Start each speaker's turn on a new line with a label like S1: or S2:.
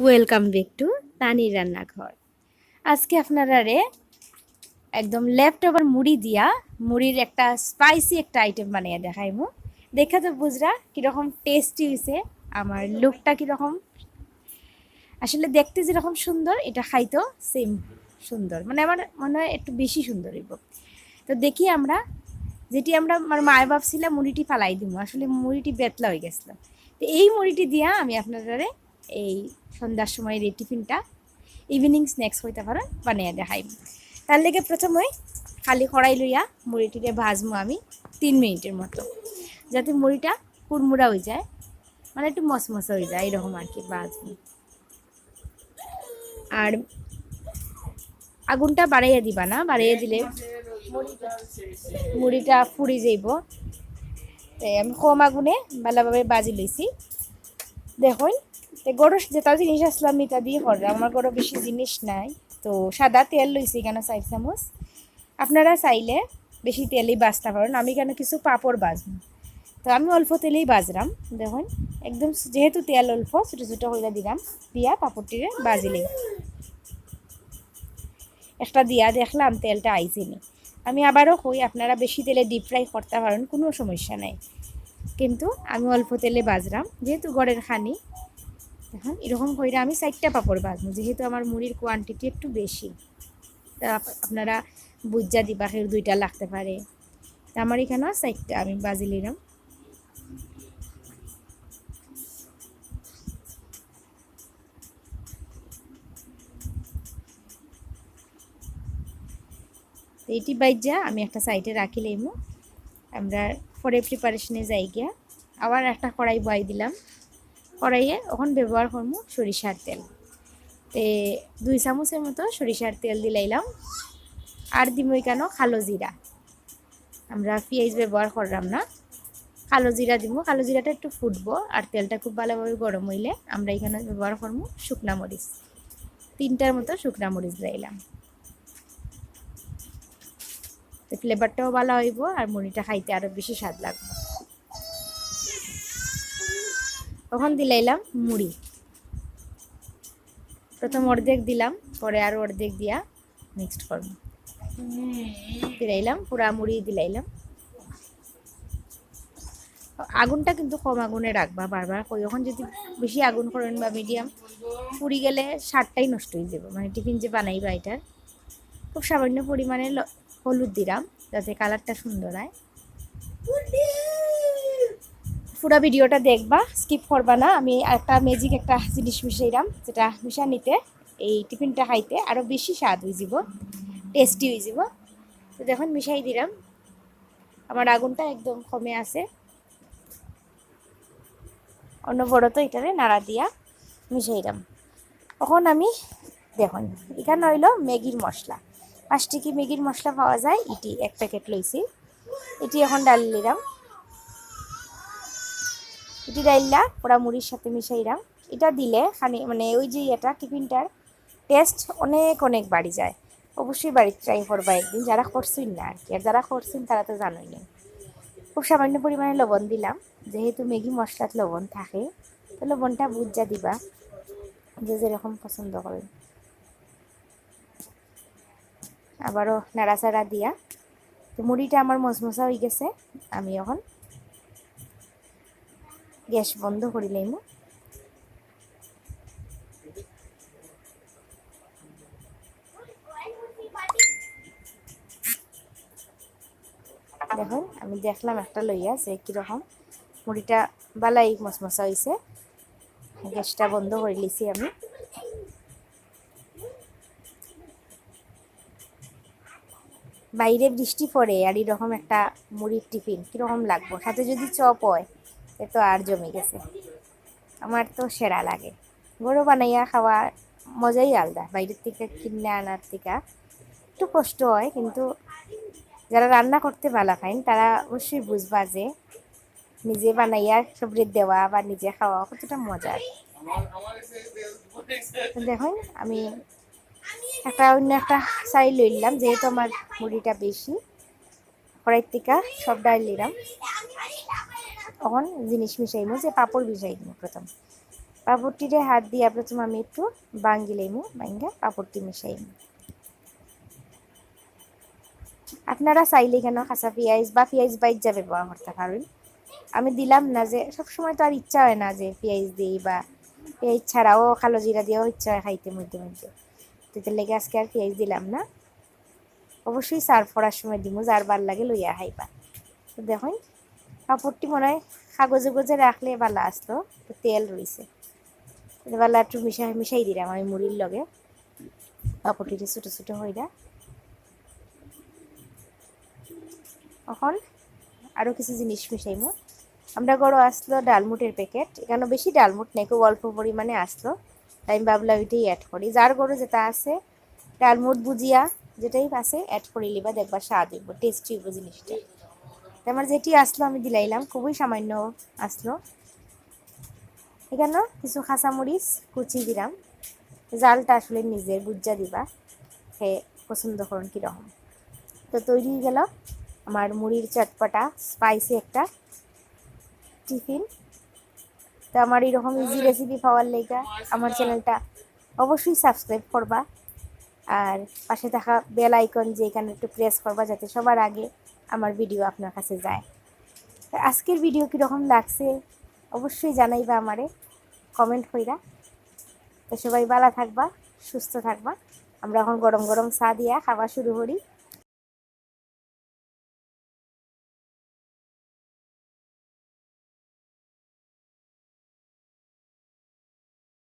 S1: Welcome back to তানির রান্নাঘর। আজকে আপনারা রে একদম লেফট ওভার মুড়ি দিয়া মুড়ির একটা স্পাইসি একটা আইটেম বানিয়ে দেখাইমু। দেখা তো বুঝরা কীরকম টেস্টি হয়েছে আমার লুকটা কীরকম। আসলে দেখতে যেরকম সুন্দর, এটা খাইতেও সেম সুন্দর। মানে আমার মনে হয় একটু বেশি সুন্দর হইব। তো দেখি আমরা, যেটি আমরা আমার মায় ভাবছিলাম মুড়িটি ফালাই দিব আসলে মুড়িটি বেতলা হয়ে গেছিল। তো এই মুড়িটি দিয়া আমি আপনাদের এই সন্ধ্যার সময় এই টিফিনটা ইভিনিং স্ন্যাক্স হইতে পারেন বানিয়ে দেখাইব তার লেগে প্রথমে খালি কড়াই লইয়া মুড়িটিকে ভাজবো আমি তিন মিনিটের মতো, যাতে মুড়িটা কুড়মুড়া হয়ে যায় মানে একটু মসমসা হয়ে যায়, এরকম আর কি ভাজবো আর আগুনটা বাড়াইয়া দিবা না, বাড়াইয়া দিলে মুড়িটা ফুরি যাইব। আমি কম আগুনে ভালোভাবে বাজি লইছি। দেখুন গরু যেটা জিনিস আসলাম এটা দিয়ে করলাম আমার গরু বেশি জিনিস নাই। তো সাদা তেল লইছি কেন? চার চামচ। আপনারা চাইলে বেশি তেলই বাজতে পারেন। আমি কেন কিছু পাপড় বাজবো তো আমি অল্প তেলেই বাজলাম দেখুন, একদম যেহেতু তেল অল্প, ছোটো ছোটো করে দিলাম। দিয়া পাপড়টিরে বাজিলেই একটা দিয়া দেখলাম তেলটা আইসিনি আমি আবারও কই, আপনারা বেশি তেলে ডিপ ফ্রাই করতে পারেন, কোনো সমস্যা নাই। কিন্তু আমি অল্প তেলে বাজলাম। যেহেতু গড়ের খানি এখন এরকম করে আমি চারটা পাপড় বাজবো যেহেতু আমার মুড়ির কোয়ান্টিটি একটু বেশি। তা আপনারা বুজ্জা দিবা কেউ দুইটা লাগতে পারে। তা আমার এখানে চারটা আমি বাজি নিলাম। এইটি বাইজা আমি একটা সাইডে রাখি লইমু আমরা পরে প্রিপারেশনে যাই গিয়া। আবার একটা কড়াই বয়াই দিলাম। কড়াইয়ে ওখান ব্যবহার করব সরিষার তেল। তে দুই চামচের মতো সরিষার তেল দিলাইলাম। আর দিমই কেন? কালো জিরা। আমরা পেঁয়াজ ব্যবহার করলাম না। কালো জিরা দিব কালো জিরাটা একটু ফুটবো আর তেলটা খুব ভালোভাবে গরম হইলে আমরা এখানে ব্যবহার করব শুকনা মরিচ। তিনটার মতো শুকনা মরিচ দিলাম। ফ্লেভারটাও ভালো হইব আর মুড়িটা খাইতে আরও বেশি স্বাদ লাগবে। তখন দিলাইলাম মুড়ি। প্রথম অর্ধেক দিলাম, পরে আরও অর্ধেক দিয়া মিক্সড করব। দিলাইলাম, পুরা মুড়ি দিলাইলাম। আগুনটা কিন্তু কম আগুনে রাখবা বারবার কই, যখন যদি বেশি আগুন করেন বা মিডিয়াম পুড়ি গেলে সারটাই নষ্ট হয়ে যাবে। মানে টিফিন যে বানাইবা এটার, খুব সামান্য পরিমাণে হলুদ দিলাম, যাতে কালারটা সুন্দর হয়। পুরো ভিডিওটা দেখবা স্কিপ করবা না। আমি একটা ম্যাজিক একটা জিনিস মিশাইলাম যেটা মিশা নিতে, এই টিফিনটা খাইতে আরও বেশি স্বাদ হয়ে যাব টেস্টি হয়ে যাব তো দেখুন, মিশাই দিলাম। আমার আগুনটা একদম কমে আছে। অনবরত এটারে নাড়া দিয়া মিশাইলাম তখন আমি, দেখুন, এখানে হইল ম্যাগির মশলা। পাঁচটি কি ম্যাগির মশলা পাওয়া যায়? এটি এক প্যাকেট লইছি। এটি এখন ডাল নিলাম। এটি ডাইল্লা ওরা মুড়ির সাথে মিশাইলাম এটা দিলে খানি মানে ওই যে এটা টিফিনটার টেস্ট অনেক অনেক বাড়ি যায়। অবশ্যই বাড়িতে ট্রাই করবা একদিন। যারা করছেন না আর কি। আর যারা করছেন, তারা তো জানোই না। খুব সামান্য পরিমাণে লবণ দিলাম। যেহেতু ম্যাগি মশলাত লবণ থাকে, তো লবণটা বুঝা দিবা যে যেরকম পছন্দ করেন। আবারও নাড়াচাড়া দিয়া। তো মুড়িটা আমার মশমশা হয়ে গেছে। আমি এখন গ্যাস বন্ধ করে লইমু দেখুন, আমি দেখলাম একটা লইয়া যে কীরকম। মুড়িটা বালাই মশমশা হয়েছে গ্যাসটা বন্ধ করে লিছি আমি। বাইরে বৃষ্টি পড়ে আর এরকম একটা মুড়ির টিফিন, কীরকম লাগবো? সাথে যদি চপ হয়। এ তো আর জমে গেছে। আমার তো সেরা লাগে। গরু বানাইয়া খাওয়া মজাই আলাদা। বাইরের থেকে কিনে আনার থেকে একটু কষ্ট হয়, কিন্তু যারা রান্না করতে ভালো খায় তারা অবশ্যই বুঝবা যে নিজে বানাইয়া সবজি দেওয়া বা নিজে খাওয়া কতটা মজার। দেখুন, আমি একটা অন্য একটা সাই লইলাম, যেহেতু আমার মুড়িটা বেশি কড়াই টিকা সব ডাল নিলাম। তখন জিনিস মিশাইমু যে পাপড় দিব প্রথম। পাপড়টিরে হাত দিয়ে প্রথম আমি একটু বাঙ্গি লেমু, বাঙ্গা পাপড়টি মিশাইমু আপনারা চাইলে কেন কাঁচা পেঁয়াজ বা পেঁয়াজ বাইক যা ব্যবহার করতে আমি দিলাম না যে, সবসময় তো আর ইচ্ছা হয় না যে পেঁয়াজ দিই বা পেঁয়াজ ছাড়াও কালো জিরা দিয়েও ইচ্ছা হয় খাইতে মধ্যে মধ্যে। তো লেগে আজকে আর পেঁয়াজ দিলাম না। অবশ্যই সার্ভ করার সময় দিমু, যার বার লাগে লইয়া খাইবা। তো দেখুন কাপড়টি মনে হয় কাগজে গজে রাখলে ভালো আসতো, তো তেল রয়েছে। এবার একটু মিশাই মিশাই দিলাম আমি মুড়ির লগে। কাপড়টিতে ছোটো ছোটো হইরা এখন আরও কিছু জিনিস মিশাইমু। আমরা গড়ো আসলো ডালমুটের প্যাকেট এখানে বেশি ডালমুট নেই, খুব অল্প পরিমাণে আসলো। তাই আমি ভাবলাম এটাই অ্যাড করি। যার গরু যেটা আছে ডালমুট বুজিয়া যেটাই আছে অ্যাড করে লিবা দেখবা স্বাদ হইব টেস্টি হইব জিনিসটা। আমার যেটি আসলো আমি দিলাইলাম, খুবই সামান্য আসলো। এখানে কিছু খাঁচামরিচ কুচি দিলাম। জালটা আসলে নিজের বুজ্জা দিবা খেয়ে পছন্দ করুন কীরকম। তো তৈরি গেল আমার মুড়ির চটপটা স্পাইসি একটা টিফিন। তো আমার এরকম ইজি রেসিপি পাওয়ার লেগা আমার চ্যানেলটা অবশ্যই সাবস্ক্রাইব করবা। আর পাশে থাকা বেল আইকন যে এখানে একটু প্রেস করবা, যাতে সবার আগে আমার ভিডিও আপনার কাছে যায়। আজকের ভিডিও কীরকম লাগছে অবশ্যই জানাইবা আমারে কমেন্ট কইরা। তো সবাই ভালো থাকবা, সুস্থ থাকবা। আমরা এখন গরম গরম চা দিয়া খাওয়া শুরু করি।